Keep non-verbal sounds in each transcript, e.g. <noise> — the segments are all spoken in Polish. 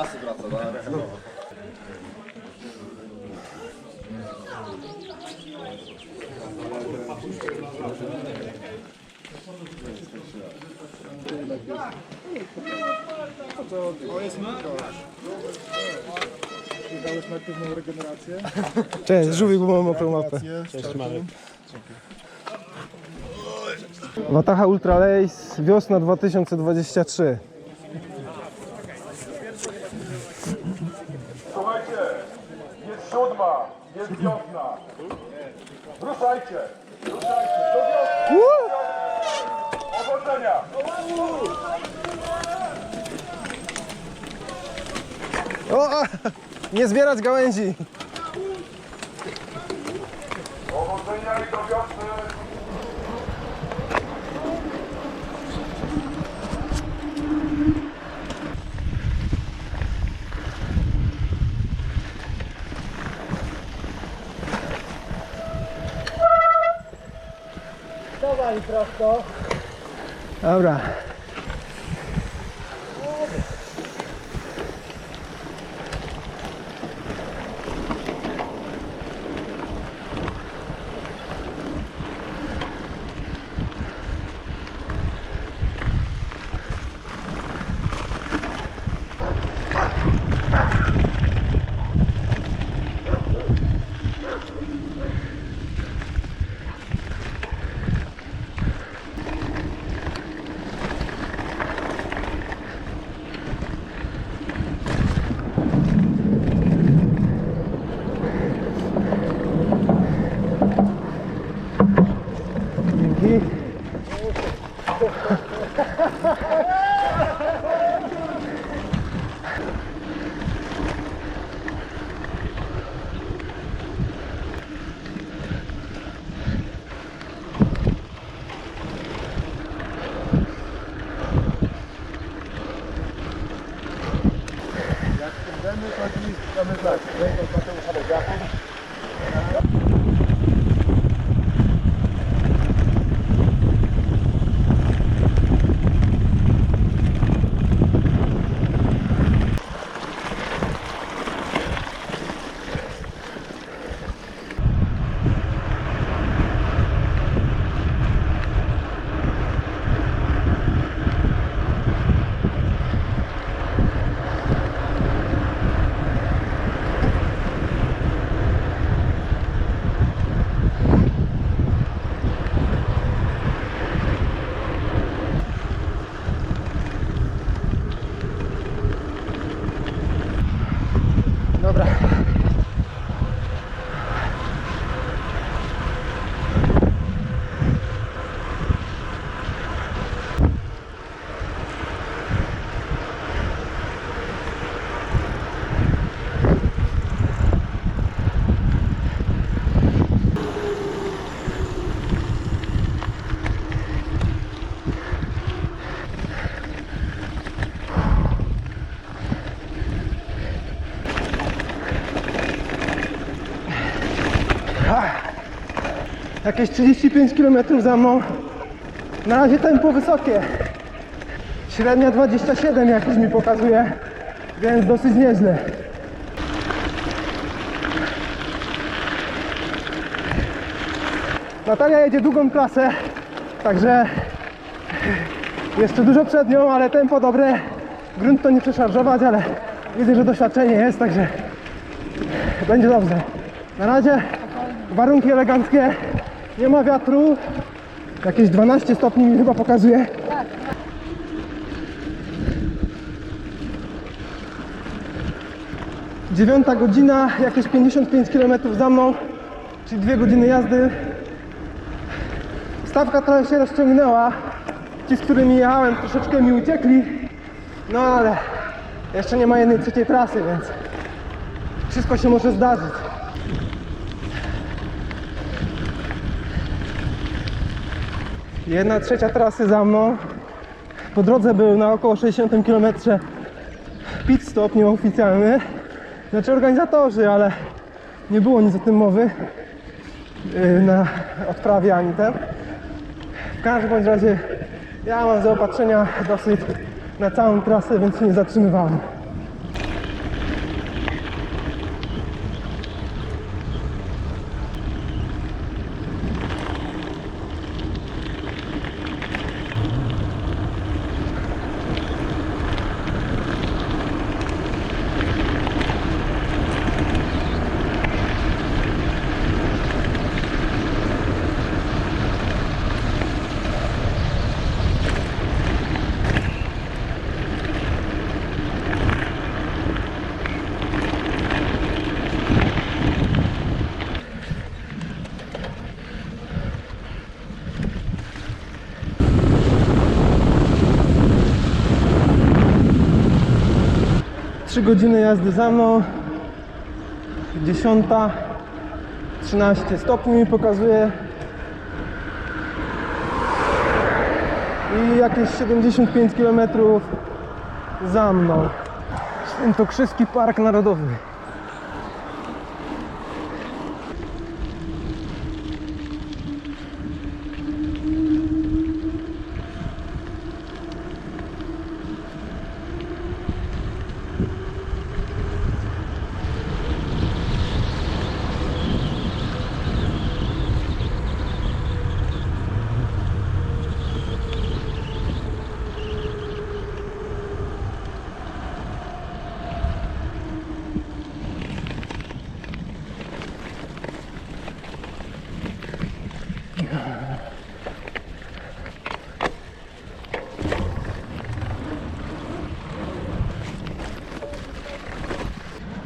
trasy wraca, tak? Dałeś na aktywną regenerację. Cześć, żółwik, bo mam mokrą mapę. Cześć Marek. Wataha Ultra Race, wiosna 2023. Słuchajcie, jest siódma, jest wiosna. Ruszajcie, ruszajcie. O, a, nie zbierać gałęzi. Dobra. Jakieś 35 km za mną. Na razie tempo wysokie. Średnia 27 jakoś mi pokazuje, więc dosyć nieźle. Natalia jedzie długą klasę, także jeszcze dużo przed nią, ale tempo dobre. Grunt to nie przeszarżować, ale widzę, że doświadczenie jest, także będzie dobrze. Na razie warunki eleganckie, nie ma wiatru. Jakieś 12 stopni mi chyba pokazuje. Dziewiąta godzina, jakieś 55 km za mną, czyli dwie godziny jazdy. Stawka trochę się rozciągnęła. Ci, z którymi jechałem, troszeczkę mi uciekli. No ale jeszcze nie ma jednej trzeciej trasy, więc wszystko się może zdarzyć. Jedna trzecia trasy za mną. Po drodze był na około 60 km pit stop nieoficjalny. Znaczy organizatorzy, ale nie było nic o tym mowy yy, na odprawie ani ten. W każdym razie ja mam zaopatrzenia dosyć na całą trasę, więc się nie zatrzymywałem. 3 godziny jazdy za mną. 10. 13 stopni mi pokazuje. I jakieś 75 km za mną. Świętokrzyski Park Narodowy.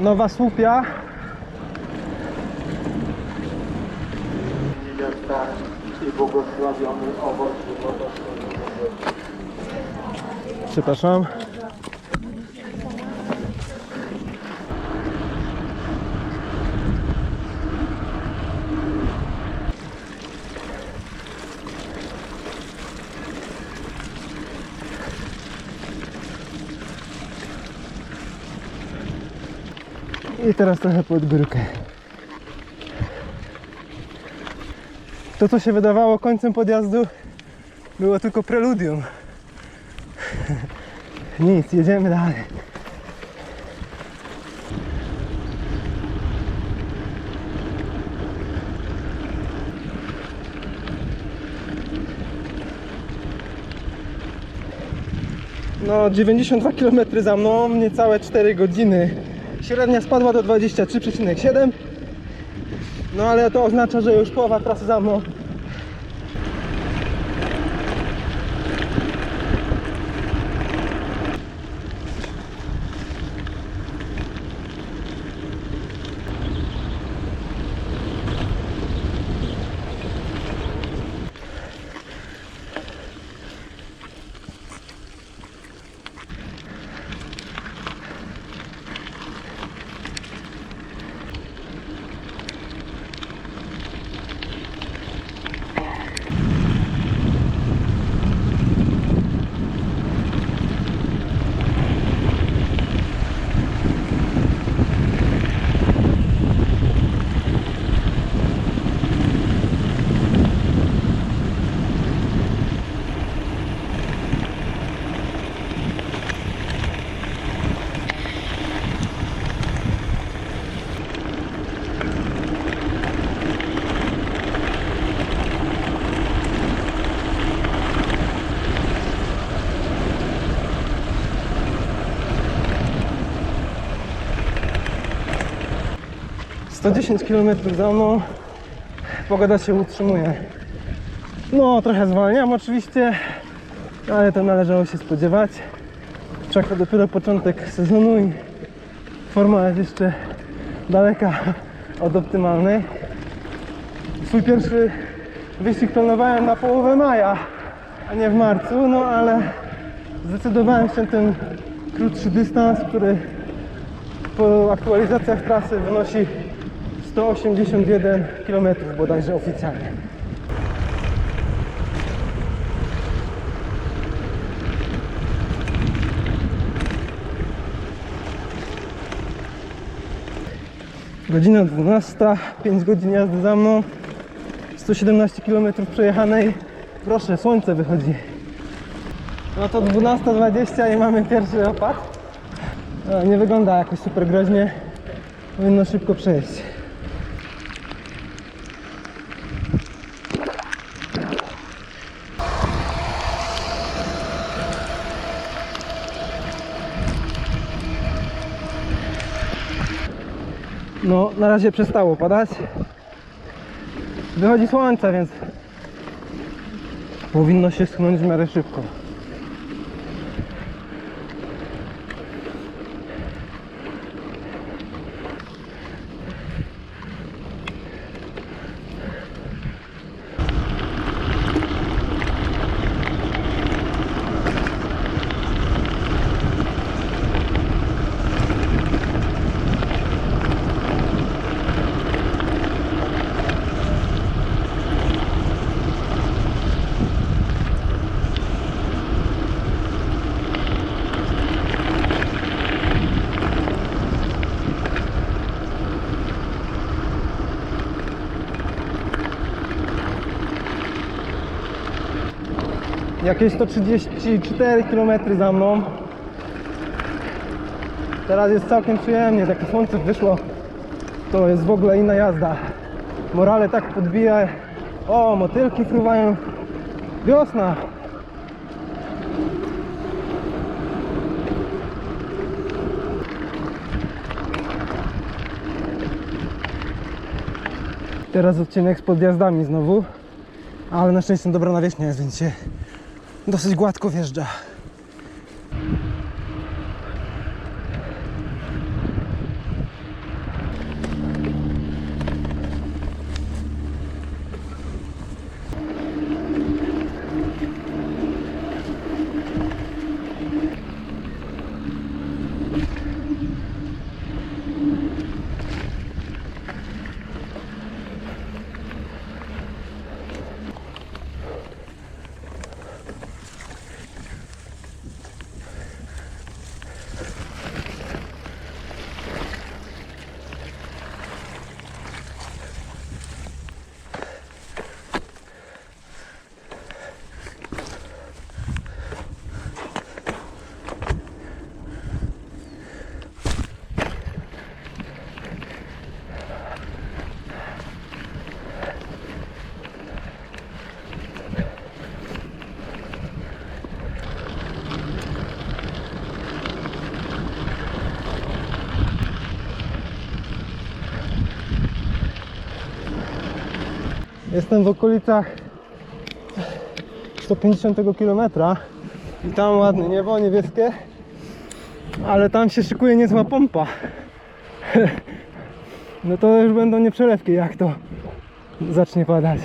Nowa Słupia. i błogosławiony owoc Przepraszam. I teraz trochę pod górkę. To, co się wydawało końcem podjazdu, było tylko preludium. <laughs> Nic, jedziemy dalej. No, 92 km za mną, niecałe 4 godziny. Średnia spadła do 23,7. No ale to oznacza, że już połowa trasy za mną. Sto dziesięć km za mną. Pogoda się utrzymuje. No, trochę zwalniam oczywiście, ale to należało się spodziewać. Czeka dopiero początek sezonu i forma jest jeszcze daleka od optymalnej. Swój pierwszy wyścig planowałem na połowę maja, a nie w marcu, no ale zdecydowałem się ten krótszy dystans, który po aktualizacjach trasy wynosi 181 km bodajże oficjalnie. Godzina 12, 5 godzin jazdy za mną, 117 km przejechanej. Proszę, słońce wychodzi. No to 12.20 i mamy pierwszy opad. No, nie wygląda jakoś super groźnie. Powinno szybko przejść. No, na razie przestało padać. Wychodzi słońce, więc powinno się schłonąć w miarę szybko. Jakieś 134 km za mną. Teraz jest całkiem przyjemnie, takie słońce wyszło. To jest w ogóle inna jazda. Morale tak podbija. O, motylki fruwają. Wiosna. Teraz odcinek z podjazdami znowu. Ale na szczęście dobra nawierzchnia jest, więc się dosyć gładko wjeżdża. Jestem w okolicach 150 km i tam ładne niebo niebieskie, ale tam się szykuje niezła pompa. <laughs> No to już będą nieprzelewki, jak to zacznie padać.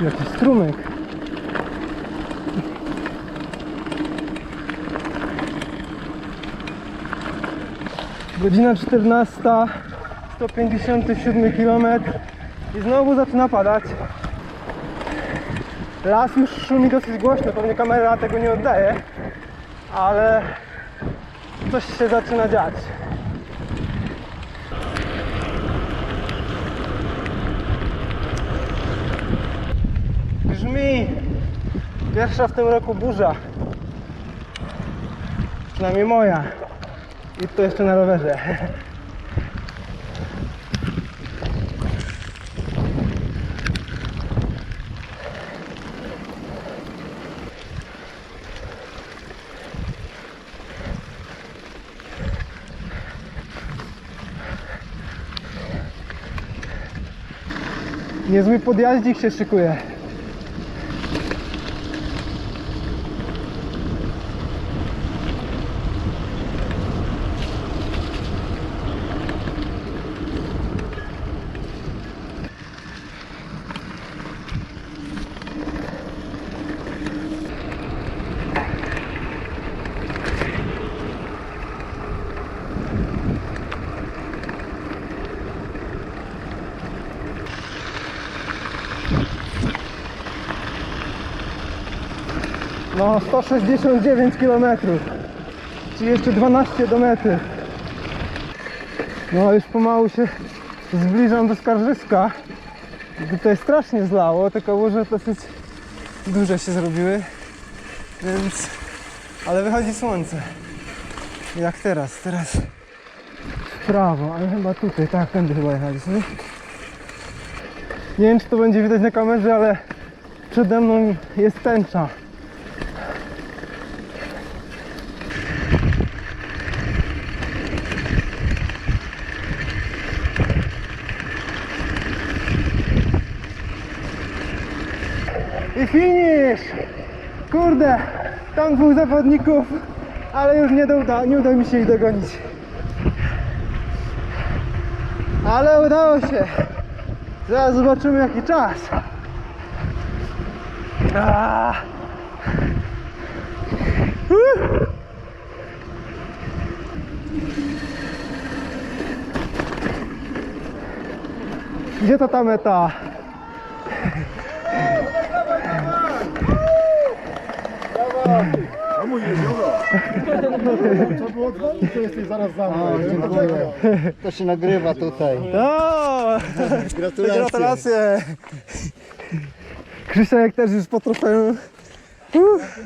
Jakiś strumyk. Godzina 14, 157 km i znowu zaczyna padać. Las już szumi dosyć głośno, pewnie kamera tego nie oddaje, ale coś się zaczyna dziać. Brzmi pierwsza w tym roku burza. Przynajmniej moja. I to jeszcze na rowerze. Niezły podjaździk się szykuje. No 169 km Czyli jeszcze 12 do mety. No już pomału się zbliżam do Skarżyska. Tutaj strasznie zlało, te kałuże dosyć duże się zrobiły. Więc... Ale wychodzi słońce. Jak teraz, teraz w prawo, ale chyba tutaj, tak, tędy chyba jechaliśmy. Nie wiem czy to będzie widać na kamerze, ale przede mną jest tęcza I finish! Kurde, tam dwóch zawodników, ale już nie uda, nie uda mi się ich dogonić. Ale udało się. Zaraz zobaczymy jaki czas. Gdzie to ta meta? A mój jezioro. To było dzwonić, to jesteś zaraz za mną. To się nagrywa tutaj. O! Gratulacje. Gratulacje! Krzysiek też już po trofeum.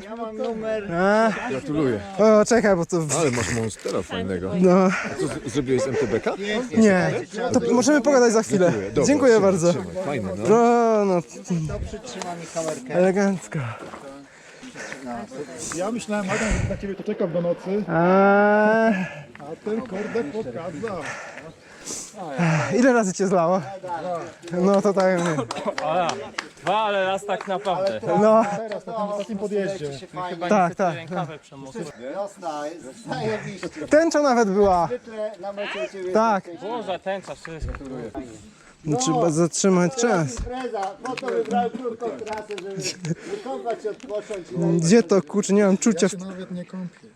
Ja mam numer. A, Gratuluję. o, czekaj, bo to... Ale masz monstera fajnego. No, A co, z- zrobiłeś z MTBK? nie. To możemy pogadać za chwilę. Dziękuję. Dobra, Dziękuję trzymaj, bardzo. Trzymaj. Fajne, no. No, no, To przytrzyma mi kamerkę. elegancko. Ja myślałem, Adam, że na ciebie to czekam do nocy, A, a ten kurde pokazał. ile razy cię zlało? No to tak. Dwa, ale raz tak naprawdę. No, Teraz na tym ostatnim podjeździe. się fajnie. tak, tak. Rękawę przemocę. Wiosna, zajebiście. Tęcza nawet była. Zwykle na mecie u ciebie Tak. Boże, tęcza, wszystko. No, trzeba zatrzymać czas. impreza. Po to wybrałem krótką trasę, żeby wykąpać się, odpocząć i Gdzie to kurczę, nie mam czucia. Ja się nawet nie kąpię.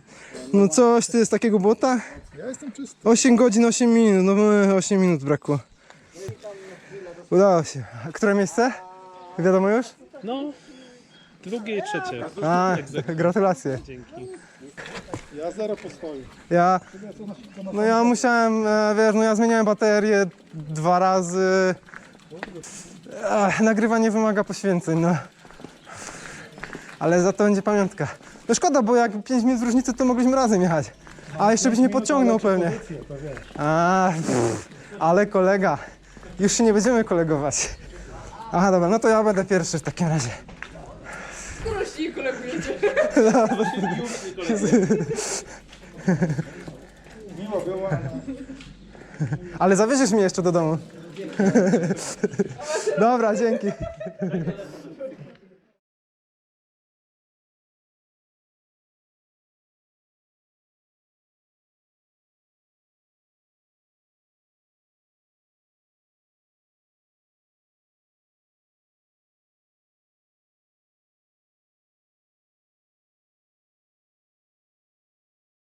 No coś, ty jest takiego błota? Ja jestem czysty. 8 godzin, 8 minut, no my 8 minut brakło. Udało się. A które miejsce? Wiadomo już? No, drugie i trzecie. A, gratulacje. Dzięki. Ja zero po swoim. Ja, no ja musiałem, e, wiesz, no ja zmieniałem baterię dwa razy. Ech, nagrywanie wymaga poświęceń, no. Ale za to będzie pamiątka. No szkoda, bo jak 5 minut różnicy, to mogliśmy razem jechać. A jeszcze byś nie podciągnął pewnie. A, pff, ale kolega. Już się nie będziemy kolegować. Aha, dobra, no to ja będę pierwszy w takim razie. Prościej kolegujecie. Ale zawieziesz mnie jeszcze do domu. Dobra, dzięki.